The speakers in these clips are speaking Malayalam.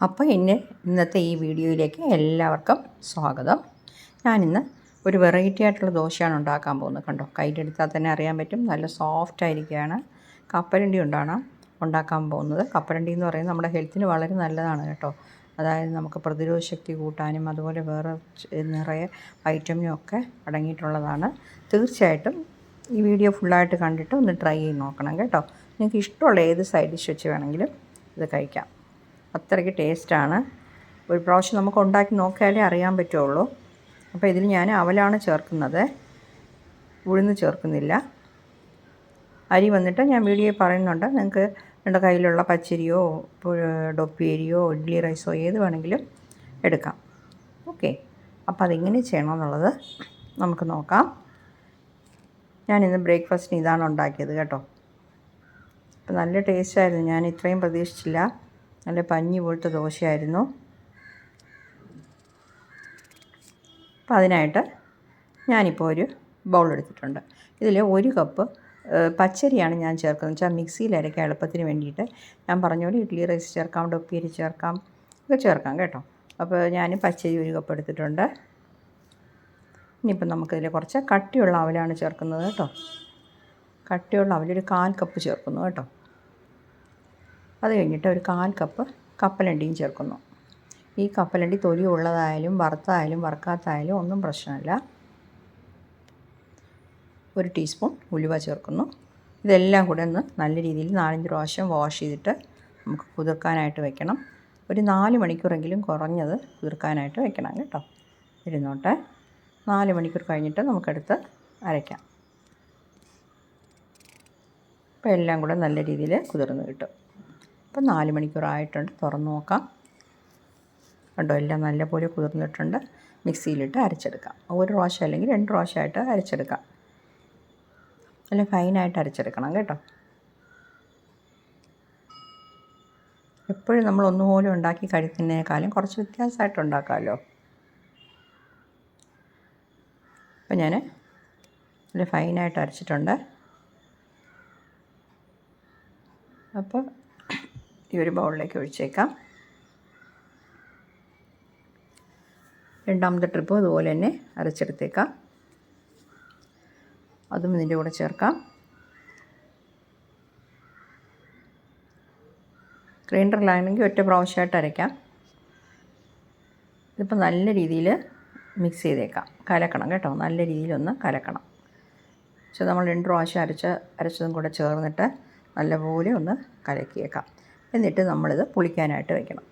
അപ്പോൾ ഇന്ന് ഇന്നത്തെ ഈ വീഡിയോയിലേക്ക് എല്ലാവർക്കും സ്വാഗതം. ഞാനിന്ന് ഒരു വെറൈറ്റി ആയിട്ടുള്ള ദോശയാണ് ഉണ്ടാക്കാൻ പോകുന്നത് കണ്ടോ? കയ്യിലെടുത്താൽ തന്നെ അറിയാൻ പറ്റും. നല്ല സോഫ്റ്റ് ആയിരിക്കുകയാണ്. കപ്പലണ്ടി കൊണ്ടാണ് ഉണ്ടാക്കാൻ പോകുന്നത്. കപ്പലണ്ടി എന്ന് പറയുന്നത് നമ്മുടെ ഹെൽത്തിന് വളരെ നല്ലതാണ് കേട്ടോ. അതായത് നമുക്ക് പ്രതിരോധ ശക്തി കൂട്ടാനും അതുപോലെ വേറെ നിറയെ വൈറ്റമിനും ഒക്കെ അടങ്ങിയിട്ടുള്ളതാണ്. തീർച്ചയായിട്ടും ഈ വീഡിയോ ഫുള്ളായിട്ട് കണ്ടിട്ട് ഒന്ന് ട്രൈ ചെയ്ത് നോക്കണം കേട്ടോ. നിങ്ങൾക്ക് ഇഷ്ടമുള്ള ഏത് സൈഡ് ഡിഷ് വെച്ച് വേണമെങ്കിലും ഇത് കഴിക്കാം. അത്രയ്ക്ക് ടേസ്റ്റാണ്. ഒരു പ്രാവശ്യം നമുക്ക് ഉണ്ടാക്കി നോക്കിയാലേ അറിയാൻ പറ്റുള്ളൂ. അപ്പോൾ ഇതിൽ ഞാൻ അവലാണ് ചേർക്കുന്നത്. ഉഴുന്ന് ചേർക്കുന്നില്ല. അരി വന്നിട്ട് ഞാൻ വീഡിയോയിൽ പറയുന്നുണ്ട്. നിങ്ങൾക്ക് നിങ്ങളുടെ കയ്യിലുള്ള പച്ചരിയോ ഡൊപ്പിയരിയോ ഇഡ്ഡലി റൈസോ ഏത് വേണമെങ്കിലും എടുക്കാം. ഓക്കെ. അപ്പോൾ അതെങ്ങനെ ചെയ്യണമെന്നുള്ളത് നമുക്ക് നോക്കാം. ഞാനിന്ന് ബ്രേക്ക്ഫാസ്റ്റിന് ഇതാണ് ഉണ്ടാക്കിയത് കേട്ടോ. അപ്പോൾ നല്ല ടേസ്റ്റായിരുന്നു. ഞാൻ ഇത്രയും പ്രതീക്ഷിച്ചില്ല. നല്ല പഞ്ഞി പോലത്തെ ദോശയായിരുന്നു. അപ്പോൾ അതിനായിട്ട് ഞാനിപ്പോൾ ഒരു ബൗൾ എടുത്തിട്ടുണ്ട്. ഇതിൽ ഒരു കപ്പ് പച്ചരിയാണ് ഞാൻ ചേർക്കുന്നത്. വെച്ചാൽ മിക്സിയിൽ അരയ്ക്കാൻ എളുപ്പത്തിന് വേണ്ടിയിട്ട് ഞാൻ പറഞ്ഞ പോലെ ഇഡ്ഡലി റൈസ് ചേർക്കാം ഡൊപ്പിയരി ചേർക്കാം ഒക്കെ ചേർക്കാം കേട്ടോ. അപ്പോൾ ഞാൻ പച്ചരി ഒരു കപ്പ് എടുത്തിട്ടുണ്ട്. ഇനിയിപ്പം നമുക്കിതിൽ കുറച്ച് കട്ടിയുള്ള അവലാണ് ചേർക്കുന്നത് കേട്ടോ. കട്ടിയുള്ള അവലൊരു കാൽ കപ്പ് ചേർക്കുന്നു കേട്ടോ. അത് കഴിഞ്ഞിട്ട് ഒരു കാൽ കപ്പ് കപ്പലണ്ടിയും ചേർക്കുന്നു. ഈ കപ്പലണ്ടി തൊലി ഉള്ളതായാലും വറുത്തായാലും വറുക്കാത്തായാലും ഒന്നും പ്രശ്നമല്ല. ഒരു ടീസ്പൂൺ ഉലുവ ചേർക്കുന്നു. ഇതെല്ലാം കൂടെ ഒന്ന് നല്ല രീതിയിൽ നാലഞ്ച് പ്രാവശ്യം വാഷ് ചെയ്തിട്ട് നമുക്ക് കുതിർക്കാനായിട്ട് വെക്കണം. ഒരു നാല് മണിക്കൂറെങ്കിലും കുറഞ്ഞത് കുതിർക്കാനായിട്ട് വെക്കണം കേട്ടോ. ഇരുന്നോട്ടെ. നാല് മണിക്കൂർ കഴിഞ്ഞിട്ട് നമുക്കെടുത്ത് അരയ്ക്കാം. അപ്പോൾ എല്ലാം കൂടെ നല്ല രീതിയിൽ കുതിർന്ന് കിട്ടും. അപ്പം നാല് മണിക്കൂറായിട്ടുണ്ട്. തുറന്ന് നോക്കാം. കണ്ടോ എല്ലാം നല്ലപോലെ കുതിർന്നിട്ടുണ്ട്. മിക്സിയിലിട്ട് അരച്ചെടുക്കാം. ഒരു പ്രാവശ്യം അല്ലെങ്കിൽ രണ്ട് പ്രാവശ്യമായിട്ട് അരച്ചെടുക്കാം. നല്ല ഫൈനായിട്ട് അരച്ചെടുക്കണം കേട്ടോ. എപ്പോഴും നമ്മൾ ഒന്നുപോലെ ഉണ്ടാക്കി കഴിക്കുന്നതിനേക്കാളും കുറച്ച് വ്യത്യാസമായിട്ട് ഉണ്ടാക്കാമല്ലോ. അപ്പം ഞാൻ നല്ല ഫൈനായിട്ട് അരച്ചിട്ടുണ്ട്. അപ്പോൾ ഈ ഒരു ബൗളിലേക്ക് ഒഴിച്ചേക്കാം. രണ്ടാമത്തെ ട്രിപ്പ് അതുപോലെ തന്നെ അരച്ചെടുത്തേക്കാം. അതും ഇതിന്റെ കൂടെ ചേർക്കാം. ഗ്രൈൻഡറിലാണെങ്കിൽ ഒറ്റ പ്രാവശ്യമായിട്ട് അരയ്ക്കാം. ഇതിപ്പോൾ നല്ല രീതിയിൽ മിക്സ് ചെയ്തേക്കാം. കലക്കണം കേട്ടോ. നല്ല രീതിയിലൊന്ന് കലക്കണം. പക്ഷെ നമ്മൾ രണ്ട് പ്രാവശ്യം അരച്ച അരച്ചതും കൂടെ ചേർന്നിട്ട് നല്ലപോലെ ഒന്ന് കലക്കിയേക്കാം. എന്നിട്ട് നമ്മളിത് പുളിക്കാനായിട്ട് വെക്കണം.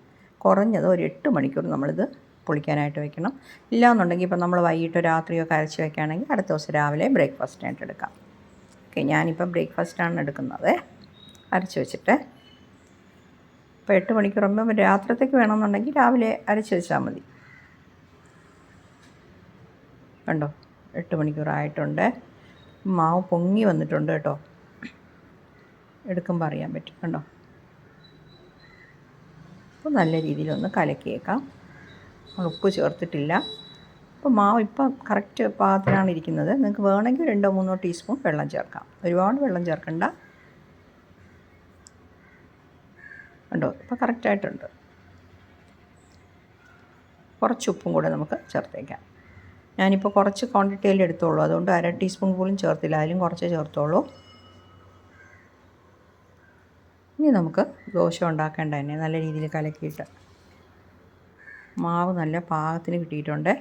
കുറഞ്ഞത് ഒരു എട്ട് മണിക്കൂർ നമ്മളിത് പുളിക്കാനായിട്ട് വെക്കണം. ഇല്ലയെന്നുണ്ടെങ്കിൽ ഇപ്പം നമ്മൾ വൈകിട്ടോ രാത്രിയോ കരച്ച് വെക്കുകയാണെങ്കിൽ അടുത്ത ദിവസം രാവിലെ ബ്രേക്ക്ഫാസ്റ്റിനായിട്ട് എടുക്കാം. ഓക്കെ ഞാനിപ്പം ബ്രേക്ക്ഫാസ്റ്റാണ് എടുക്കുന്നത്. അരച്ച് വെച്ചിട്ട്. ഇപ്പോൾ എട്ട് മണിക്കൂറുമ്പോൾ രാത്രിത്തേക്ക് വേണമെന്നുണ്ടെങ്കിൽ രാവിലെ അരച്ച് വെച്ചാൽ മതി. കണ്ടോ? എട്ട് മണിക്കൂറായിട്ടുണ്ട് മാവ് പൊങ്ങി വന്നിട്ടുണ്ട് കേട്ടോ. എടുക്കുമ്പോൾ അറിയാൻ പറ്റും. കണ്ടോ? അപ്പോൾ നല്ല രീതിയിലൊന്ന് കലക്കിയേക്കാം. നമ്മൾ ഉപ്പ് ചേർത്തിട്ടില്ല. അപ്പോൾ മാവ് ഇപ്പം കറക്റ്റ് പാകത്തിനാണ് ഇരിക്കുന്നത്. നിങ്ങൾക്ക് വേണമെങ്കിൽ രണ്ടോ മൂന്നോ ടീസ്പൂൺ വെള്ളം ചേർക്കാം. ഒരുപാട് വെള്ളം ചേർക്കണ്ട. കണ്ടോ? ഇപ്പോൾ കറക്റ്റായിട്ടുണ്ട്. കുറച്ച് ഉപ്പും കൂടെ നമുക്ക് ചേർത്തേക്കാം. ഞാനിപ്പോൾ കുറച്ച് ക്വാണ്ടിറ്റിയിൽ എടുത്തോളൂ അതുകൊണ്ട് അര ടീസ്പൂൺ പോലും ചേർത്തില്ല. അതിലും കുറച്ച് ചേർത്തോളൂ ഇനി നമുക്ക് ദോശ ഉണ്ടാക്കേണ്ട തന്നെ നല്ല രീതിയിൽ കലക്കിയിട്ട്. മാവ് നല്ല പാകത്തിന് കിട്ടിയിട്ടുണ്ട്.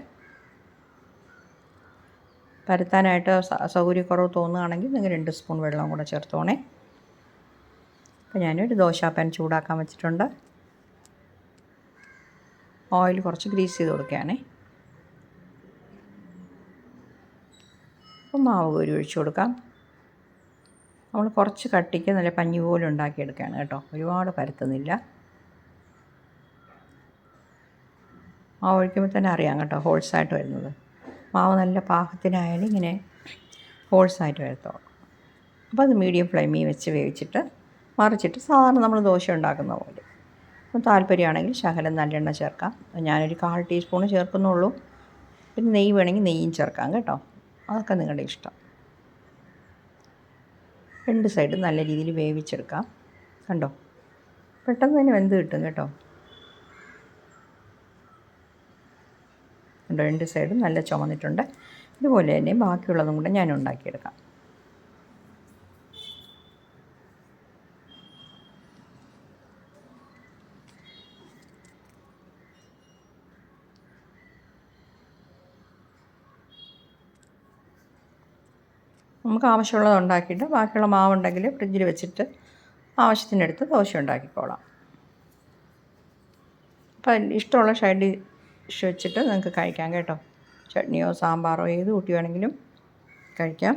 പരത്താനായിട്ട് സൗകര്യക്കുറവ് തോന്നുകയാണെങ്കിൽ നിങ്ങൾ രണ്ട് സ്പൂൺ വെള്ളം കൂടെ ചേർത്തോണേ. അപ്പോൾ ഞാനൊരു ദോശ പാൻ ചൂടാക്കാൻ വെച്ചിട്ടുണ്ട്. ഓയിൽ കുറച്ച് ഗ്രീസ് ചെയ്ത് കൊടുക്കുകയാണേ. അപ്പം മാവ് കോരി ഒഴിച്ചു കൊടുക്കാം. നമ്മൾ കുറച്ച് കട്ടിക്ക് നല്ല പഞ്ഞി പോലെ ഉണ്ടാക്കിയെടുക്കുകയാണ് കേട്ടോ. ഒരുപാട് പരത്തുന്നില്ല. മാവ് ഒഴിക്കുമ്പോൾ തന്നെ അറിയാം കേട്ടോ ഹോൾസായിട്ട് വരുന്നത്. മാവ് നല്ല പാകത്തിനായാലും ഇങ്ങനെ ഹോൾസായിട്ട് വരത്തോളൂ. അപ്പോൾ അത് മീഡിയം ഫ്ലെയിമിൽ വെച്ച് വേവിച്ചിട്ട് മറിച്ചിട്ട് സാധാരണ നമ്മൾ ദോശ ഉണ്ടാക്കുന്ന പോലെ. അപ്പം താല്പര്യമാണെങ്കിൽ ശകലം നല്ലെണ്ണ ചേർക്കാം. ഞാനൊരു കാൽ ടീസ്പൂൺ ചേർക്കുന്നുള്ളൂ. പിന്നെ നെയ്യ് വേണമെങ്കിൽ നെയ്യും ചേർക്കാം കേട്ടോ. അതൊക്കെ നിങ്ങളുടെ ഇഷ്ടം. രണ്ട് സൈഡും നല്ല രീതിയിൽ വേവിച്ചെടുക്കാം. കണ്ടോ? പെട്ടെന്ന് തന്നെ വെന്ത് കിട്ടും കേട്ടോ. കണ്ടോ? രണ്ട് സൈഡും നല്ല ചുമന്നിട്ടുണ്ട്. ഇതുപോലെ തന്നെ ബാക്കിയുള്ളതും കൂടെ ഞാൻ ഉണ്ടാക്കിയെടുക്കാം. നമുക്ക് ആവശ്യമുള്ളത് ഉണ്ടാക്കിയിട്ട് ബാക്കിയുള്ള മാവുണ്ടെങ്കിൽ ഫ്രിഡ്ജിൽ വെച്ചിട്ട് ആവശ്യത്തിനെടുത്ത് ദോശ ഉണ്ടാക്കിക്കോളാം. അപ്പം ഇഷ്ടമുള്ള സൈഡ് ഡിഷ് വെച്ചിട്ട് നിങ്ങൾക്ക് കഴിക്കാം കേട്ടോ. ചട്നിയോ സാമ്പാറോ ഏത് കൂട്ടി വേണമെങ്കിലും കഴിക്കാം.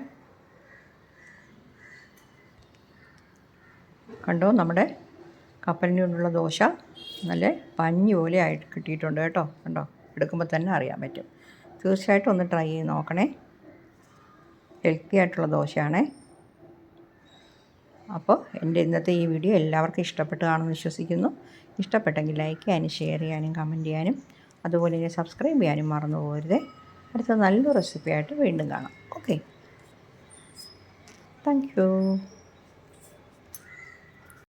കണ്ടോ നമ്മുടെ കപ്പലിന് കൊണ്ടുള്ള ദോശ നല്ല പഞ്ഞി പോലെ ആയിട്ട് കിട്ടിയിട്ടുണ്ട് കേട്ടോ. കണ്ടോ? എടുക്കുമ്പോൾ തന്നെ അറിയാൻ പറ്റും. തീർച്ചയായിട്ടും ഒന്ന് ട്രൈ ചെയ്ത് നോക്കണേ. ഹെൽത്തി ആയിട്ടുള്ള ദോശയാണ്. അപ്പോൾ എന്റെ ഇന്നത്തെ ഈ വീഡിയോ എല്ലാവർക്കും ഇഷ്ടപ്പെട്ടു കാണുമെന്ന് വിശ്വസിക്കുന്നു. ഇഷ്ടപ്പെട്ടെങ്കിൽ ലൈക്ക് ചെയ്യാനും ഷെയർ ചെയ്യാനും കമന്റ് ചെയ്യാനും അതുപോലെ തന്നെ സബ്സ്ക്രൈബ് ചെയ്യാനും മറന്നു പോകരുത്. അടുത്ത നല്ലൊരു റെസിപ്പി ആയിട്ട് വീണ്ടും കാണാം. ഓക്കെ. Thank you.